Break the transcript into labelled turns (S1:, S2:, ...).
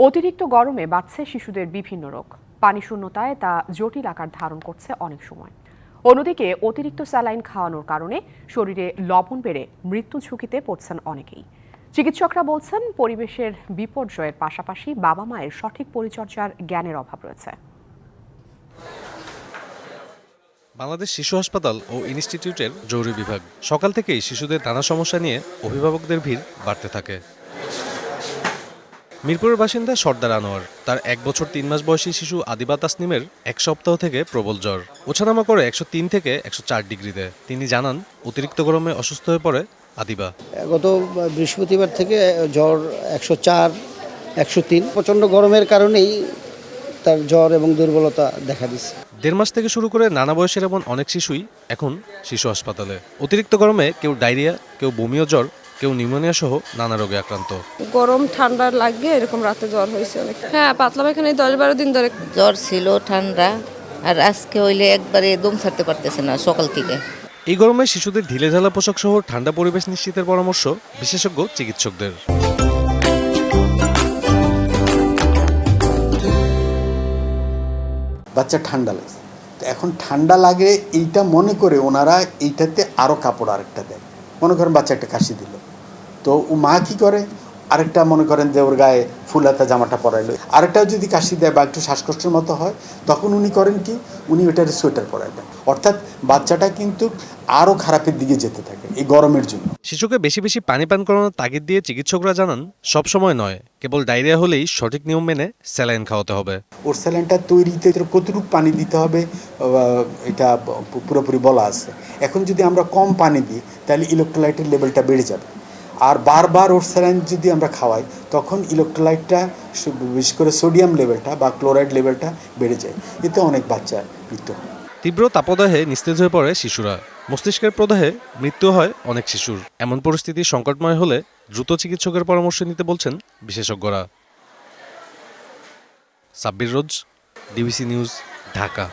S1: অতিরিক্ত গরমে বাড়ছে শিশুদের বিভিন্ন রোগ। পানি শূন্যতায় তা জটিল আকার ধারণ করছে অনেক সময়। অন্যদিকে অতিরিক্ত স্যালাইন খাওয়ানোর কারণে শরীরে লবণ বেড়ে মৃত্যু ঝুঁকিতে পড়ছেন অনেকেই। চিকিৎসকরা বলছেন, পরিবেশের বিপর্যয়ের পাশাপাশি বাবা মায়ের সঠিক পরিচর্যার জ্ঞানের অভাব রয়েছে।
S2: বাংলাদেশ শিশু হাসপাতাল ও ইনস্টিটিউটের জরুরি বিভাগ। সকাল থেকেই শিশুদের নানা সমস্যা নিয়ে অভিভাবকদের ভিড় বাড়তে থাকে। মিরপুরের বাসিন্দা সর্দার আনোয়ার। তার এক বছর তিন মাস বয়সী শিশু আদিবা তাসনিমের এক সপ্তাহ থেকে প্রবল জ্বর। ওঠানামা করে একশো তিন থেকে একশো চার ডিগ্রিতে। তিনি জানান অতিরিক্ত গরমে অসুস্থ হয়ে পড়ে আদিবা।
S3: গত বৃহস্পতিবার থেকে জ্বর একশো চার একশো তিন। প্রচণ্ড গরমের কারণেই তার জ্বর এবং দুর্বলতা দেখা দিচ্ছে
S2: দেড় মাস থেকে শুরু করে নানা বয়সের এমন অনেক শিশুই এখন শিশু হাসপাতালে। অতিরিক্ত গরমে কেউ ডায়রিয়া কেউ বমিও জ্বর কেউ নিউমোনিয়া সহ নানা রোগে আক্রান্ত।
S4: গরম ঠান্ডা লাগে এরকম রাতে জ্বর হয়েছে অনেক। হ্যাঁ পাতলা পায়খানা এই দশ বারো দিন ধরে
S5: জ্বর ছিল ঠান্ডা আর আজকে হইলে একবারে দম ছাড়তে পারতেছে না সকাল থেকে।
S2: এই গরমে শিশুদের ঢিলেঢালা পোশাক সহ ঠান্ডা পরিবেশ নিশ্চিতের পরামর্শ বিশেষজ্ঞ চিকিৎসকদের।
S6: বাচ্চা ঠান্ডা লাগছে। এখন ঠান্ডা লাগে এইটা মনে করে ওনারা এইটাতে আরও কাপড় আরেকটা দেয় মনে করেন বাচ্চা একটা কাশি দিল। তো ও মা কী করে? আরেকটা মনে করেন যে ওর গায়ে ফুলাতা জামাটা পরাইলো। আরেকটাও যদি কাশি দেয় বা একটু শ্বাসকষ্টের মতো হয় তখন উনি করেন কি? উনি ওটার সোয়েটার পরাই দেন। অর্থাৎ বাচ্চাটা কিন্তু আরও খারাপের দিকে যেতে থাকে এই গরমের জন্য।
S2: শিশুকে বেশি বেশি পানি পান করানোর তাগিদ দিয়ে চিকিৎসকরা জানান সব সময় নয় কেবল ডায়রিয়া হলেই সঠিক নিয়ম মেনে স্যালাইন খাওয়াতে হবে।
S6: ওর স্যালাইনটা তৈরিতে কতটুকু পানি দিতে হবে এটা পুরোপুরি বলা আছে। এখন যদি আমরা কম পানি দিই তাহলে ইলেকট্রোলাইটের লেভেলটা বেড়ে যাবে। আর বারবার ওর স্যালাইন যদি আমরা খাওয়াই, তখন ইলেকট্রোলাইটটা বিশেষ করে সোডিয়াম লেভেলটা বা ক্লোরাইড লেভেলটা বেড়ে যায়। এতে অনেক বাচ্চার মৃত্যু
S2: তীব্র তাপদাহে নিস্তেজ হয়ে পড়ে শিশুরা। মস্তিষ্কের প্রদাহে মৃত্যু হয় অনেক শিশুর। এমন পরিস্থিতি সংকটময় হলে দ্রুত চিকিৎসকের পরামর্শ নিতে বলছেন বিশেষজ্ঞরা। Sabbir Roz, DBC news, Dhaka.